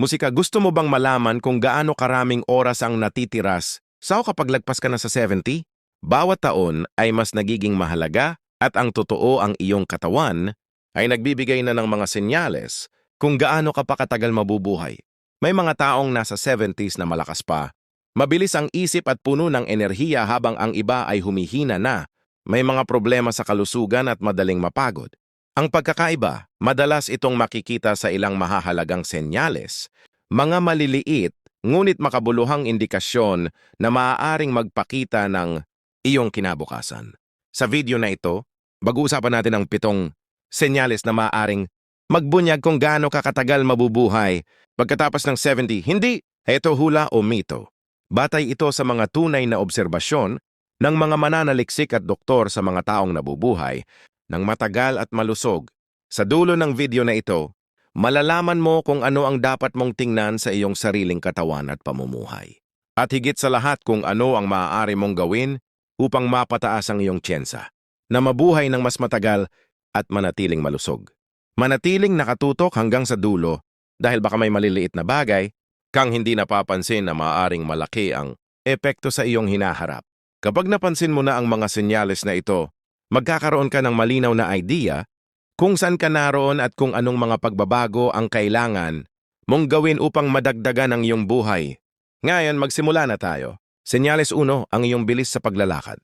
Musika, gusto mo bang malaman kung gaano karaming oras ang natitiras sao kapag lagpas ka na sa 70? Bawat taon ay mas nagiging mahalaga at ang totoo ang iyong katawan ay nagbibigay na ng mga senyales kung gaano ka pa katagal mabubuhay. May mga taong nasa 70s na malakas pa. Mabilis ang isip at puno ng enerhiya habang ang iba ay humihina na. May mga problema sa kalusugan at madaling mapagod. Ang pagkakaiba, madalas itong makikita sa ilang mahahalagang senyales, mga maliliit ngunit makabuluhang indikasyon na maaaring magpakita ng iyong kinabukasan. Sa video na ito, pag-uusapan natin ang pitong senyales na maaaring magbunyag kung gaano kakatagal mabubuhay pagkatapos ng 70. Hindi, ito hula o mito. Batay ito sa mga tunay na obserbasyon ng mga mananaliksik at doktor sa mga taong nabubuhay ng matagal at malusog. Sa dulo ng video na ito, malalaman mo kung ano ang dapat mong tingnan sa iyong sariling katawan at pamumuhay. At higit sa lahat kung ano ang maaari mong gawin upang mapataas ang iyong tsensa, na mabuhay ng mas matagal at manatiling malusog. Manatiling nakatutok hanggang sa dulo dahil baka may maliliit na bagay kang hindi napapansin na maaaring malaki ang epekto sa iyong hinaharap. Kapag napansin mo na ang mga senyales na ito, magkakaroon ka ng malinaw na idea kung saan ka naroon at kung anong mga pagbabago ang kailangan mong gawin upang madagdagan ang iyong buhay. Ngayon, magsimula na tayo. Senyales 1, ang iyong bilis sa paglalakad.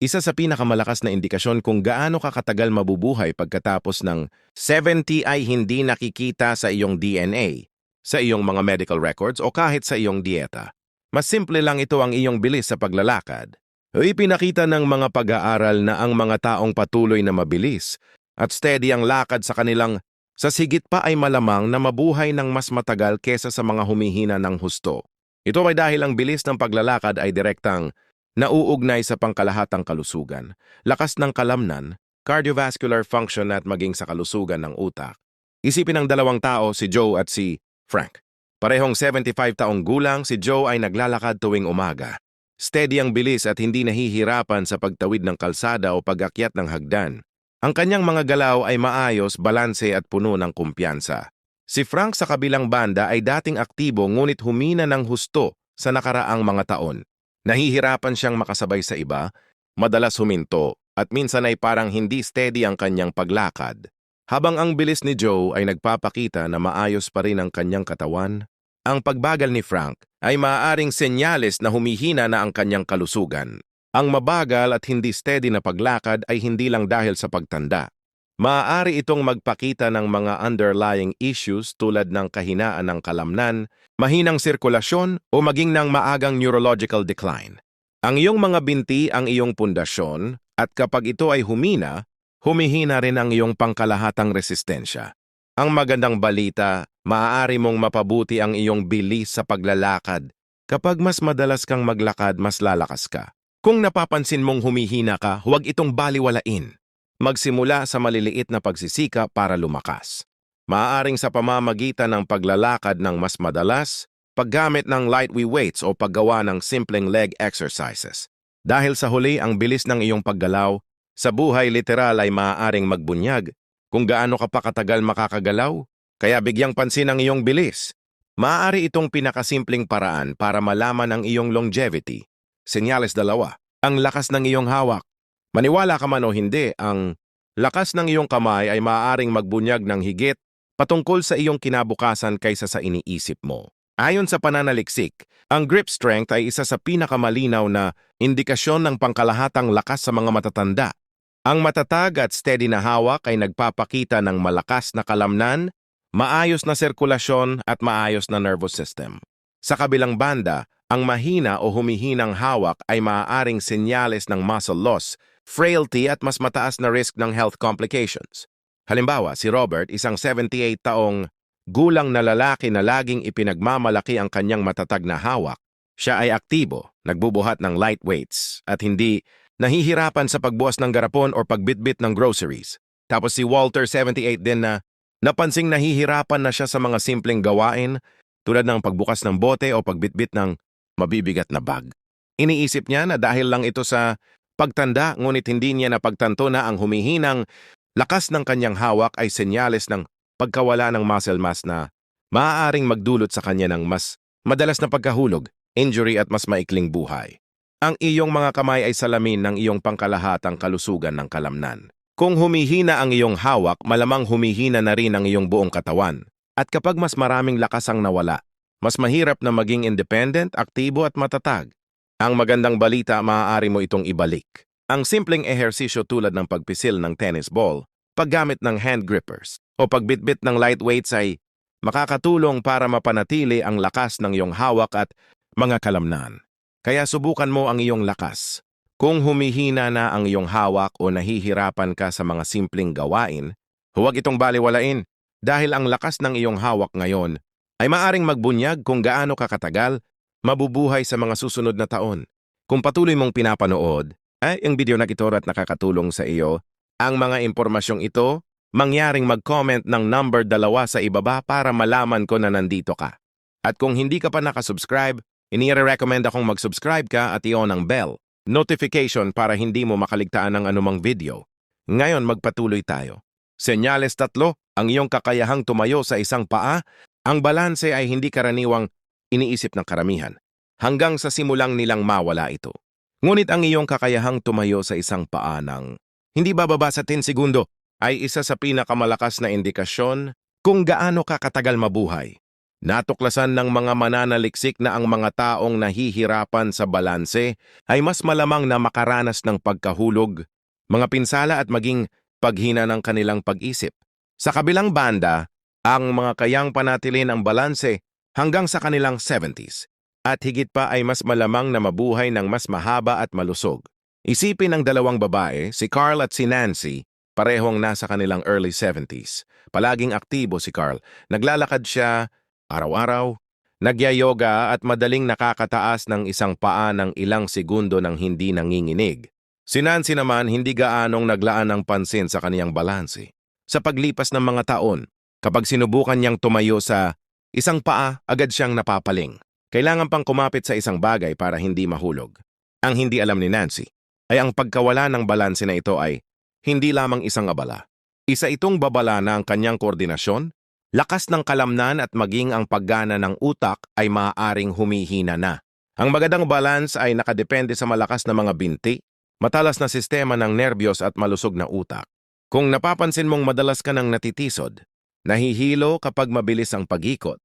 Isa sa pinakamalakas na indikasyon kung gaano ka katagal mabubuhay pagkatapos ng 70 ay hindi nakikita sa iyong DNA, sa iyong mga medical records o kahit sa iyong dieta. Mas simple lang ito ang iyong bilis sa paglalakad. Ipinakita ng mga pag-aaral na ang mga taong patuloy na mabilis at steady ang lakad sa kanilang sa sigit pa ay malamang na mabuhay ng mas matagal kesa sa mga humihina ng husto. Ito ay dahil ang bilis ng paglalakad ay direktang nauugnay sa pangkalahatang kalusugan, lakas ng kalamnan, cardiovascular function at maging sa kalusugan ng utak. Isipin ng dalawang tao, si Joe at si Frank. Parehong 75 taong gulang, si Joe ay naglalakad tuwing umaga. Steady ang bilis at hindi nahihirapan sa pagtawid ng kalsada o pag-akyat ng hagdan. Ang kanyang mga galaw ay maayos, balanse at puno ng kumpiyansa. Si Frank sa kabilang banda ay dating aktibo ngunit humina ng husto sa nakaraang mga taon. Nahihirapan siyang makasabay sa iba, madalas huminto, at minsan ay parang hindi steady ang kanyang paglakad. Habang ang bilis ni Joe ay nagpapakita na maayos pa rin ang kanyang katawan, ang pagbagal ni Frank ay maaaring senyales na humihina na ang kanyang kalusugan. Ang mabagal at hindi steady na paglakad ay hindi lang dahil sa pagtanda. Maaari itong magpakita ng mga underlying issues tulad ng kahinaan ng kalamnan, mahinang sirkulasyon o maging ng maagang neurological decline. Ang iyong mga binti ang iyong pundasyon at kapag ito ay humina, humihina rin ang iyong pangkalahatang resistensya. Ang magandang balita, maaari mong mapabuti ang iyong bilis sa paglalakad. Kapag mas madalas kang maglakad, mas lalakas ka. Kung napapansin mong humihina ka, huwag itong baliwalain. Magsimula sa maliliit na pagsisika para lumakas. Maaaring sa pamamagitan ng paglalakad ng mas madalas, paggamit ng light weights o paggawa ng simpleng leg exercises. Dahil sa huli ang bilis ng iyong paggalaw, sa buhay literal ay maaaring magbunyag kung gaano ka pa katagal makakagalaw, kaya bigyang pansin ang iyong bilis. Maaari itong pinakasimpleng paraan para malaman ang iyong longevity. Senyales dalawa, ang lakas ng iyong hawak. Maniwala ka man o hindi, ang lakas ng iyong kamay ay maaaring magbunyag ng higit patungkol sa iyong kinabukasan kaysa sa iniisip mo. Ayon sa pananaliksik, ang grip strength ay isa sa pinakamalinaw na indikasyon ng pangkalahatang lakas sa mga matatanda. Ang matatag at steady na hawak ay nagpapakita ng malakas na kalamnan, maayos na sirkulasyon at maayos na nervous system. Sa kabilang banda, ang mahina o humihinang hawak ay maaaring senyales ng muscle loss, frailty at mas mataas na risk ng health complications. Halimbawa, si Robert, isang 78 taong gulang na lalaki na laging ipinagmamalaki ang kanyang matatag na hawak. Siya ay aktibo, nagbubuhat ng light weights, at hindi nahihirapan sa pagbuwas ng garapon o pagbitbit ng groceries. Tapos si Walter, 78 din na napansing nahihirapan na siya sa mga simpleng gawain tulad ng pagbukas ng bote o pagbitbit ng mabibigat na bag. Iniisip niya na dahil lang ito sa pagtanda ngunit hindi niya napagtanto na ang humihinang lakas ng kanyang hawak ay senyales ng pagkawala ng muscle mass na maaaring magdulot sa kanya ng mas madalas na pagkahulog, injury at mas maikling buhay. Ang iyong mga kamay ay salamin ng iyong pangkalahatang kalusugan ng kalamnan. Kung humihina ang iyong hawak, malamang humihina na rin ang iyong buong katawan. At kapag mas maraming lakas ang nawala, mas mahirap na maging independent, aktibo at matatag. Ang magandang balita, maaari mo itong ibalik. Ang simpleng ehersisyo tulad ng pagpisil ng tennis ball, paggamit ng hand grippers, o pagbitbit ng lightweights ay makakatulong para mapanatili ang lakas ng iyong hawak at mga kalamnan. Kaya subukan mo ang iyong lakas. Kung humihina na ang iyong hawak o nahihirapan ka sa mga simpleng gawain, huwag itong baliwalain dahil ang lakas ng iyong hawak ngayon ay maaring magbunyag kung gaano kakatagal mabubuhay sa mga susunod na taon. Kung patuloy mong pinapanood, ay ang video na ito at nakakatulong sa iyo, ang mga impormasyong ito, mangyaring mag-comment ng number dalawa sa ibaba para malaman ko na nandito ka. At kung hindi ka pa nakasubscribe, inire-recommend akong mag-subscribe ka at i-on ang bell, notification para hindi mo makaligtaan ng anumang video. Ngayon magpatuloy tayo. Senyales tatlo, ang iyong kakayahang tumayo sa isang paa, ang balanse ay hindi karaniwang iniisip ng karamihan, hanggang sa simulang nilang mawala ito. Ngunit ang iyong kakayahang tumayo sa isang paa ng hindi bababa sa 10 segundo ay isa sa pinakamalakas na indikasyon kung gaano ka katagal mabuhay. Natuklasan ng mga mananaliksik na ang mga taong nahihirapan sa balanse ay mas malamang na makaranas ng pagkahulog, mga pinsala at maging paghina ng kanilang pag-isip. Sa kabilang banda, ang mga kayang panatilin ang balanse hanggang sa kanilang 70s at higit pa ay mas malamang na mabuhay ng mas mahaba at malusog. Isipin ng dalawang babae, si Carl at si Nancy, parehong nasa kanilang early 70s. Palaging aktibo si Carl. Naglalakad siya araw-araw, nagyayoga at madaling nakakataas ng isang paa ng ilang segundo ng hindi nanginginig. Si Nancy naman hindi gaanong naglaan ng pansin sa kaniyang balanse. Sa paglipas ng mga taon, kapag sinubukan niyang tumayo sa isang paa, agad siyang napapaling. Kailangan pang kumapit sa isang bagay para hindi mahulog. Ang hindi alam ni Nancy ay ang pagkawala ng balanse na ito ay hindi lamang isang abala. Isa itong babala na ang kanyang koordinasyon, lakas ng kalamnan at maging ang paggana ng utak ay maaaring humihina na. Ang magandang balance ay nakadepende sa malakas na mga binti, matalas na sistema ng nerbiyos at malusog na utak. Kung napapansin mong madalas ka nang natitisod, nahihilo kapag mabilis ang pag-ikot,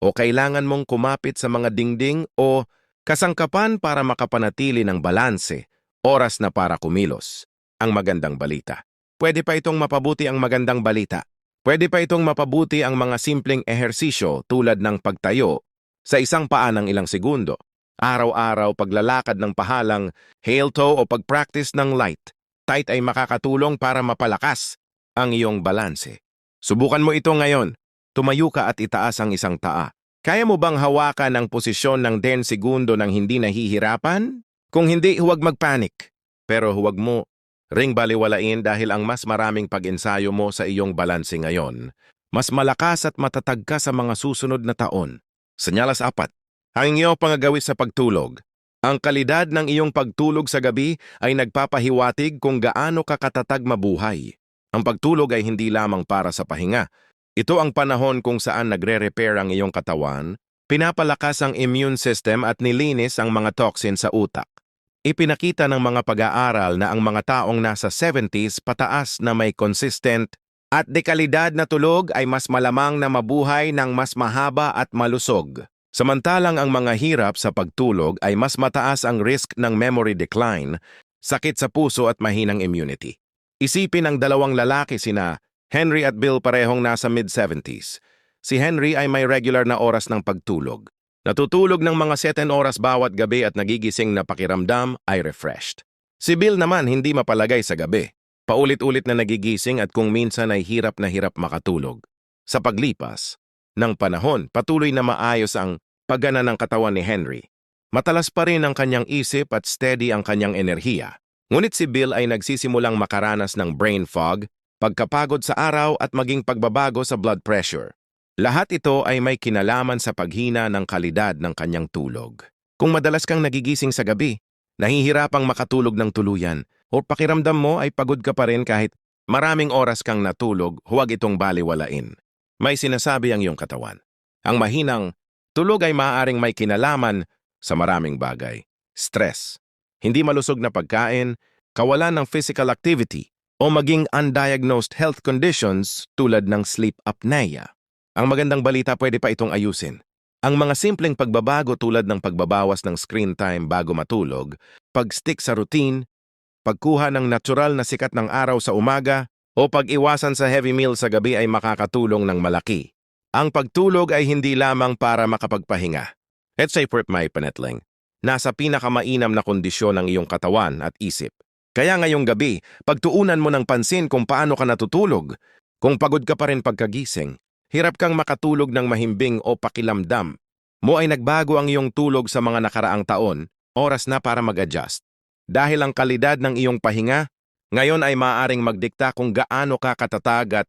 o kailangan mong kumapit sa mga dingding o kasangkapan para makapanatili ng balanse, oras na para kumilos. Ang magandang balita. Pwede pa itong mapabuti ang magandang balita. Pwede pa itong mapabuti ang mga simpleng ehersisyo tulad ng pagtayo sa isang paa ng ilang segundo, araw-araw paglalakad ng pahalang, heel toe o pag-practice ng light. Tight ay makakatulong para mapalakas ang iyong balanse. Subukan mo ito ngayon. Tumayo ka at itaas ang isang taa. Kaya mo bang hawakan ang posisyon ng 10 segundo nang hindi nahihirapan? Kung hindi, huwag magpanik. Pero huwag mo ring baliwalain dahil ang mas maraming pag-ensayo mo sa iyong balanse ngayon, mas malakas at matatag ka sa mga susunod na taon. Senyalas apat, ang iyong pangagawis sa pagtulog. Ang kalidad ng iyong pagtulog sa gabi ay nagpapahiwatig kung gaano ka katatag mabuhay. Ang pagtulog ay hindi lamang para sa pahinga. Ito ang panahon kung saan nagre-repair ang iyong katawan, pinapalakas ang immune system at nilinis ang mga toxin sa utak. Ipinakita ng mga pag-aaral na ang mga taong nasa 70s pataas na may consistent at dekalidad na tulog ay mas malamang na mabuhay ng mas mahaba at malusog. Samantalang ang mga hirap sa pagtulog ay mas mataas ang risk ng memory decline, sakit sa puso at mahinang immunity. Isipin ang dalawang lalaki sina Henry at Bill parehong nasa mid-70s. Si Henry ay may regular na oras ng pagtulog. Natutulog ng mga 7 oras bawat gabi at nagigising na pakiramdam ay refreshed. Si Bill naman hindi mapalagay sa gabi. Paulit-ulit na nagigising at kung minsan ay hirap na hirap makatulog. Sa paglipas ng panahon, patuloy na maayos ang paggana ng katawan ni Henry. Matalas pa rin ang kanyang isip at steady ang kanyang enerhiya. Ngunit si Bill ay nagsisimulang makaranas ng brain fog, pagkapagod sa araw at maging pagbabago sa blood pressure. Lahat ito ay may kinalaman sa paghina ng kalidad ng kanyang tulog. Kung madalas kang nagigising sa gabi, nahihirapang makatulog ng tuluyan, o pakiramdam mo ay pagod ka pa rin kahit maraming oras kang natulog, huwag itong baliwalain. May sinasabi ang iyong katawan. Ang mahinang tulog ay maaaring may kinalaman sa maraming bagay. Stress, hindi malusog na pagkain, kawalan ng physical activity, o maging undiagnosed health conditions tulad ng sleep apnea. Ang magandang balita pwede pa itong ayusin. Ang mga simpleng pagbabago tulad ng pagbabawas ng screen time bago matulog, pag-stick sa routine, pagkuha ng natural na sikat ng araw sa umaga, o pag-iwasan sa heavy meal sa gabi ay makakatulong ng malaki. Ang pagtulog ay hindi lamang para makapagpahinga. Let's say for my panetling. Nasa pinakamainam na kondisyon ng iyong katawan at isip. Kaya ngayong gabi, pagtuunan mo ng pansin kung paano ka natutulog. Kung pagod ka pa rin pagkagising, hirap kang makatulog ng mahimbing o pakilamdam. Mo ay nagbago ang iyong tulog sa mga nakaraang taon, oras na para mag-adjust. Dahil ang kalidad ng iyong pahinga, ngayon ay maaaring magdikta kung gaano ka katatag at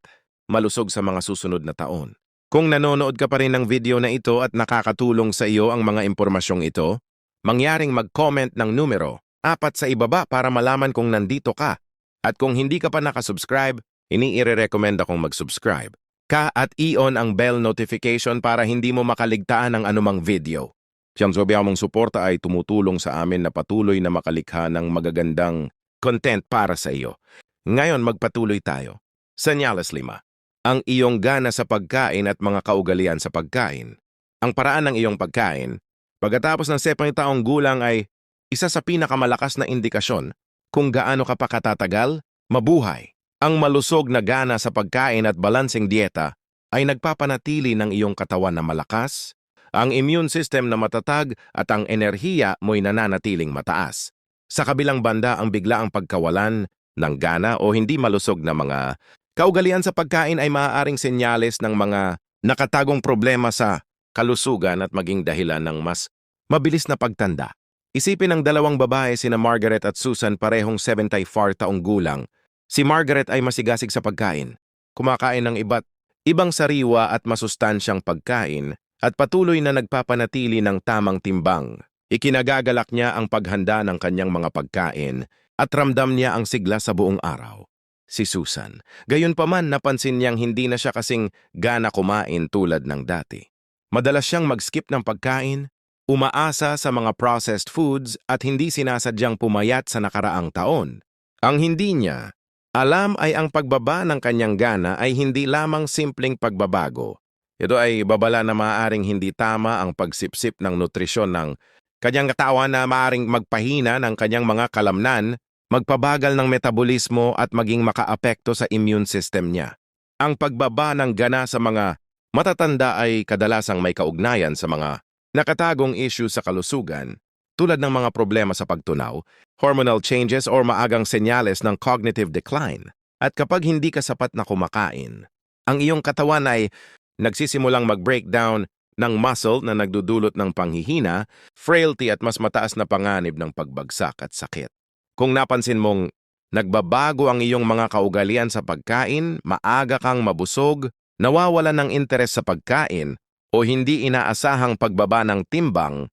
malusog sa mga susunod na taon. Kung nanonood ka pa rin ng video na ito at nakakatulong sa iyo ang mga impormasyong ito, mangyaring mag-comment ng numero, apat sa ibaba para malaman kung nandito ka. At kung hindi ka pa nakasubscribe, iniire-recommend akong mag-subscribe ka at i-on ang bell notification para hindi mo makaligtaan ng anumang video. Siyang sobiya mong suporta ay tumutulong sa amin na patuloy na makalikha ng magagandang content para sa iyo. Ngayon magpatuloy tayo. Senyales 5. Ang iyong gana sa pagkain at mga kaugalian sa pagkain. Ang paraan ng iyong pagkain, pagkatapos ng sepang taong gulang ay isa sa pinakamalakas na indikasyon kung gaano ka pa katatagal, mabuhay. Ang malusog na gana sa pagkain at balanseng dieta ay nagpapanatili ng iyong katawan na malakas, ang immune system na matatag at ang enerhiya mo'y nananatiling mataas. Sa kabilang banda ang bigla ang pagkawalan ng gana o hindi malusog na mga kaugalian sa pagkain ay maaaring senyales ng mga nakatagong problema sa kalusugan at maging dahilan ng mas mabilis na pagtanda. Isipin ng dalawang babae sina Margaret at Susan parehong 74 taong gulang Si Margaret ay masigasig sa pagkain, kumakain ng iba't ibang sariwa at masustansyang pagkain at patuloy na nagpapanatili ng tamang timbang. Ikinagagalak niya ang paghanda ng kanyang mga pagkain at ramdam niya ang sigla sa buong araw. Si Susan, gayon pa man napansin niyang hindi na siya kasing gana kumain tulad ng dati. Madalas siyang mag-skip ng pagkain, umaasa sa mga processed foods at hindi sinasadyang pumayat sa nakaraang taon. Ang hindi niya alam ay ang pagbaba ng kanyang gana ay hindi lamang simpleng pagbabago. Ito ay babala na maaaring hindi tama ang pagsipsip ng nutrisyon ng kanyang katawan na maaaring magpahina ng kanyang mga kalamnan, magpabagal ng metabolismo at maging makaapekto sa immune system niya. Ang pagbaba ng gana sa mga matatanda ay kadalasang may kaugnayan sa mga nakatagong issue sa kalusugan tulad ng mga problema sa pagtunaw, hormonal changes or maagang senyales ng cognitive decline. At kapag hindi ka sapat na kumakain, ang iyong katawan ay nagsisimulang mag-breakdown ng muscle na nagdudulot ng panghihina, frailty at mas mataas na panganib ng pagbagsak at sakit. Kung napansin mong nagbabago ang iyong mga kaugalian sa pagkain, maaga kang mabusog, nawawala ng interes sa pagkain, o hindi inaasahang pagbaba ng timbang,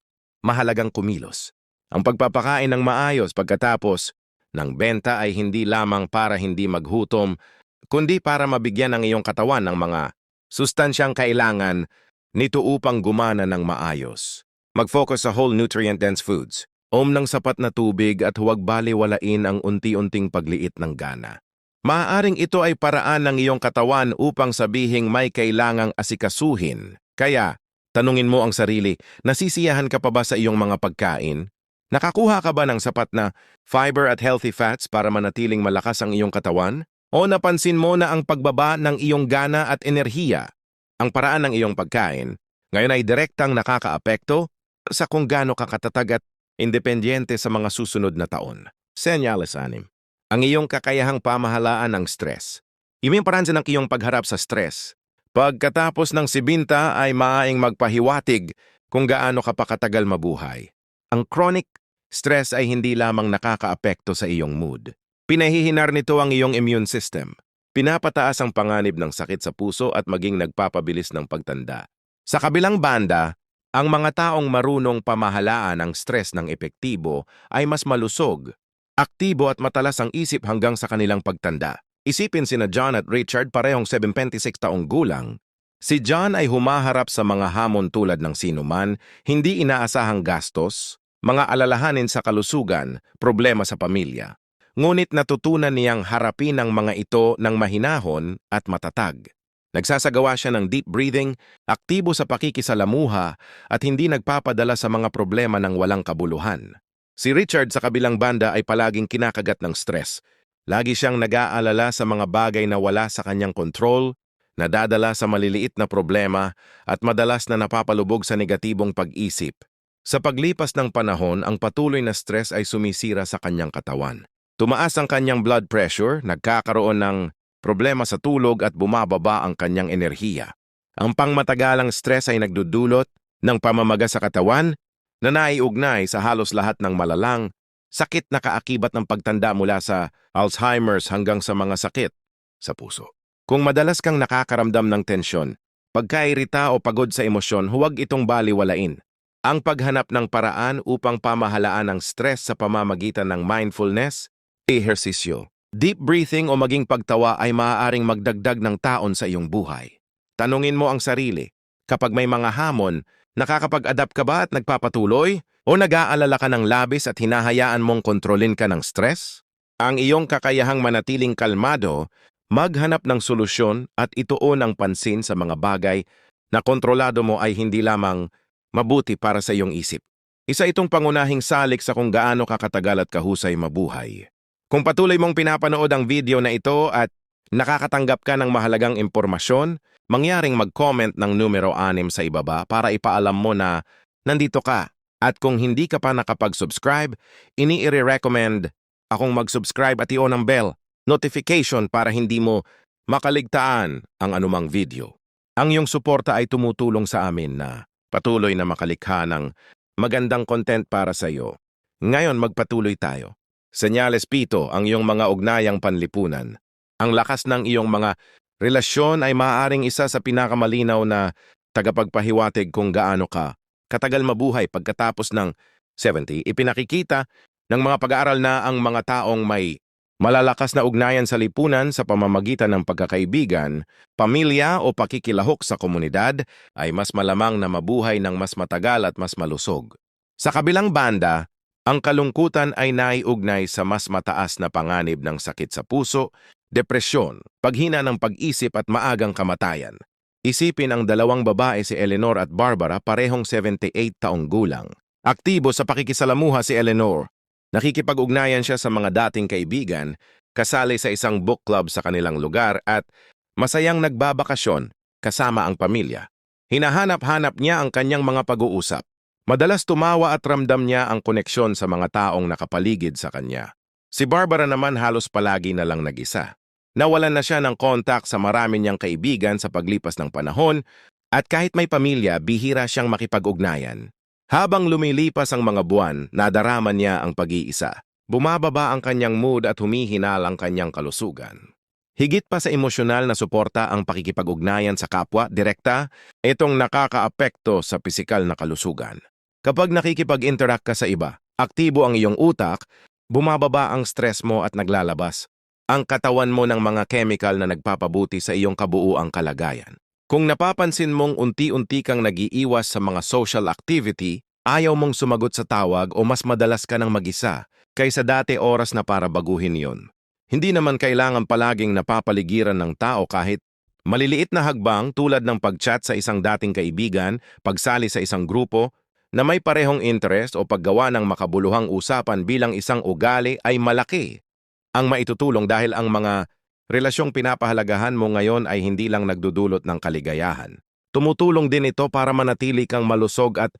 mahalagang kumilos. Ang pagpapakain ng maayos pagkatapos ng benta ay hindi lamang para hindi maghutom, kundi para mabigyan ang iyong katawan ng mga sustansyang kailangan nito upang gumana ng maayos. Mag-focus sa whole nutrient-dense foods, om ng sapat na tubig at huwag baliwalain ang unti-unting pagliit ng gana. Maaaring ito ay paraan ng iyong katawan upang sabihing may kailangang asikasuhin. Kaya, Tanungin mo ang sarili, nasisiyahan ka pa ba sa iyong mga pagkain? Nakakuha ka ba ng sapat na fiber at healthy fats para manatiling malakas ang iyong katawan? O napansin mo na ang pagbaba ng iyong gana at enerhiya, ang paraan ng iyong pagkain, ngayon ay direktang nakakaapekto sa kung gaano ka katatag at independyente sa mga susunod na taon. Senyales anim. Ang iyong kakayahang pamahalaan ng stress. Iming paraan ng iyong pagharap sa stress Pagkatapos ng sibinta ay maaing magpahiwatig kung gaano ka pa katagal mabuhay. Ang chronic stress ay hindi lamang nakakaapekto sa iyong mood. Pinahihinar nito ang iyong immune system. Pinapataas ang panganib ng sakit sa puso at maging nagpapabilis ng pagtanda. Sa kabilang banda, ang mga taong marunong pamahalaan ang stress ng epektibo ay mas malusog, aktibo at matalas ang isip hanggang sa kanilang pagtanda. Isipin sina John at Richard parehong 76 taong gulang, Si John ay humaharap sa mga hamon tulad ng sinuman, hindi inaasahang gastos, mga alalahanin sa kalusugan, problema sa pamilya. Ngunit natutunan niyang harapin ang mga ito ng mahinahon at matatag. Nagsasagawa siya ng deep breathing, aktibo sa pakikisalamuha at hindi nagpapadala sa mga problema ng walang kabuluhan. Si Richard sa kabilang banda ay palaging kinakagat ng stress. Lagi siyang nag-aalala sa mga bagay na wala sa kanyang kontrol, nadadala sa maliliit na problema at madalas na napapalubog sa negatibong pag-isip. Sa paglipas ng panahon, ang patuloy na stress ay sumisira sa kanyang katawan. Tumaas ang kanyang blood pressure, nagkakaroon ng problema sa tulog at bumababa ang kanyang enerhiya. Ang pangmatagalang stress ay nagdudulot ng pamamaga sa katawan na naiugnay sa halos lahat ng malalang sakit na kaakibat ng pagtanda mula sa Alzheimer's hanggang sa mga sakit sa puso. Kung madalas kang nakakaramdam ng tensyon, pagkairita o pagod sa emosyon, huwag itong baliwalain. Ang paghanap ng paraan upang pamahalaan ang stress sa pamamagitan ng mindfulness, ehersisyo, deep breathing o maging pagtawa ay maaaring magdagdag ng taon sa iyong buhay. Tanungin mo ang sarili, kapag may mga hamon, nakakapag-adapt ka ba at nagpapatuloy? O nag-aalala ka ng labis at hinahayaan mong kontrolin ka ng stress? Ang iyong kakayahang manatiling kalmado, maghanap ng solusyon at ituon ang pansin sa mga bagay na kontrolado mo ay hindi lamang mabuti para sa iyong isip. Isa itong pangunahing salik sa kung gaano kakatagal at kahusay mabuhay. Kung patuloy mong pinapanood ang video na ito at nakakatanggap ka ng mahalagang impormasyon, mangyaring mag-comment ng numero 6 sa ibaba para ipaalam mo na nandito ka. At kung hindi ka pa nakapag-subscribe, ini-recommend akong mag-subscribe at i-on ang bell notification para hindi mo makaligtaan ang anumang video. Ang iyong suporta ay tumutulong sa amin na patuloy na makalikha ng magandang content para sa iyo. Ngayon magpatuloy tayo. Senyales Pito ang iyong mga ugnayang panlipunan. Ang lakas ng iyong mga relasyon ay maaaring isa sa pinakamalinaw na tagapagpahiwatig kung gaano ka katagal mabuhay pagkatapos ng 70. Ipinakikita ng mga pag-aaral na ang mga taong may malalakas na ugnayan sa lipunan sa pamamagitan ng pagkakaibigan, pamilya o pakikilahok sa komunidad ay mas malamang na mabuhay ng mas matagal at mas malusog. Sa kabilang banda, ang kalungkutan ay naiugnay sa mas mataas na panganib ng sakit sa puso, depresyon, paghina ng pag-isip at maagang kamatayan. Isipin ang dalawang babae si Eleanor at Barbara parehong 78 taong gulang. Aktibo sa pakikisalamuha si Eleanor. Nakikipag-ugnayan siya sa mga dating kaibigan, kasali sa isang book club sa kanilang lugar at masayang nagbabakasyon kasama ang pamilya. Hinahanap-hanap niya ang kanyang mga pag-uusap. Madalas tumawa at ramdam niya ang koneksyon sa mga taong nakapaligid sa kanya. Si Barbara naman halos palagi na lang nag-isa. Nawalan na siya ng kontak sa marami niyang kaibigan sa paglipas ng panahon at kahit may pamilya, bihira siyang makipag-ugnayan. Habang lumilipas ang mga buwan, nadarama niya ang pag-iisa. Bumababa ang kanyang mood at humihinal ang kanyang kalusugan. Higit pa sa emosyonal na suporta ang pakikipag-ugnayan sa kapwa, direkta, itong nakakaapekto sa pisikal na kalusugan. Kapag nakikipag-interact ka sa iba, aktibo ang iyong utak, bumababa ang stress mo at naglalabas ang katawan mo ng mga chemical na nagpapabuti sa iyong kabuuang kalagayan. Kung napapansin mong unti-unti kang nagiiwas sa mga social activity, ayaw mong sumagot sa tawag o mas madalas ka ng mag-isa kaysa dati oras na para baguhin yon. Hindi naman kailangan palaging napapaligiran ng tao kahit maliliit na hagbang tulad ng pag-chat sa isang dating kaibigan, pagsali sa isang grupo, na may parehong interest o paggawa ng makabuluhang usapan bilang isang ugali ay malaki ang maitutulong dahil ang mga relasyong pinapahalagahan mo ngayon ay hindi lang nagdudulot ng kaligayahan. Tumutulong din ito para manatili kang malusog at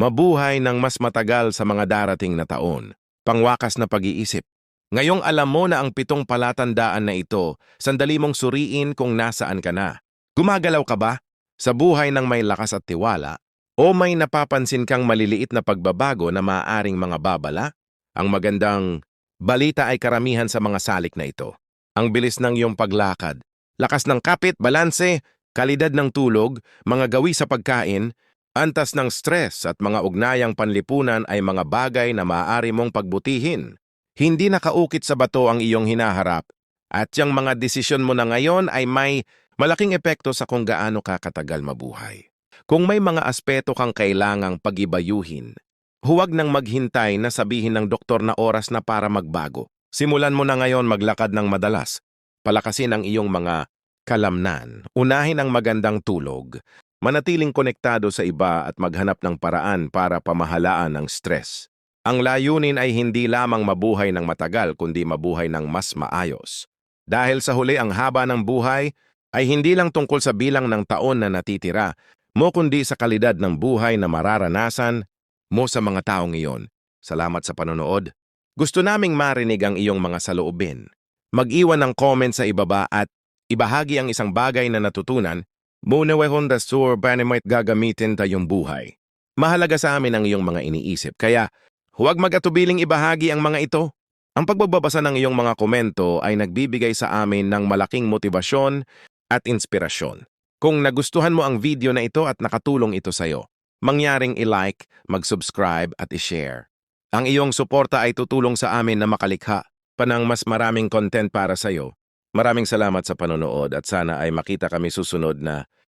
mabuhay ng mas matagal sa mga darating na taon. Pangwakas na pag-iisip. Ngayong alam mo na ang pitong palatandaan na ito, sandali mong suriin kung nasaan ka na. Gumagalaw ka ba? Sa buhay ng may lakas at tiwala? O may napapansin kang maliliit na pagbabago na maaaring mga babala? Ang magandang Balita ay karamihan sa mga salik na ito. Ang bilis ng iyong paglakad, lakas ng kapit, balanse, kalidad ng tulog, mga gawi sa pagkain, antas ng stress at mga ugnayang panlipunan ay mga bagay na maaari mong pagbutihin. Hindi nakaukit sa bato ang iyong hinaharap at yung mga desisyon mo na ngayon ay may malaking epekto sa kung gaano ka katagal mabuhay. Kung may mga aspeto kang kailangang pagibayuhin, huwag nang maghintay na sabihin ng doktor na oras na para magbago. Simulan mo na ngayon maglakad ng madalas. Palakasin ang iyong mga kalamnan. Unahin ang magandang tulog. Manatiling konektado sa iba at maghanap ng paraan para pamahalaan ang stress. Ang layunin ay hindi lamang mabuhay ng matagal kundi mabuhay ng mas maayos. Dahil sa huli ang haba ng buhay ay hindi lang tungkol sa bilang ng taon na natitira, mo kundi sa kalidad ng buhay na mararanasan mo sa mga taong iyon. Salamat sa panonood. Gusto naming marinig ang iyong mga saloobin. Mag-iwan ng comment sa ibaba at ibahagi ang isang bagay na natutunan Muna we Honda Store Banimite gagamitin tayong buhay. Mahalaga sa amin ang iyong mga iniisip, kaya huwag mag-atubiling ibahagi ang mga ito. Ang pagbabasa ng iyong mga komento ay nagbibigay sa amin ng malaking motibasyon at inspirasyon. Kung nagustuhan mo ang video na ito at nakatulong ito sa iyo, mangyaring i-like, mag-subscribe at i-share. Ang iyong suporta ay tutulong sa amin na makalikha pa ng mas maraming content para sa iyo. Maraming salamat sa panonood at sana ay makita kami susunod na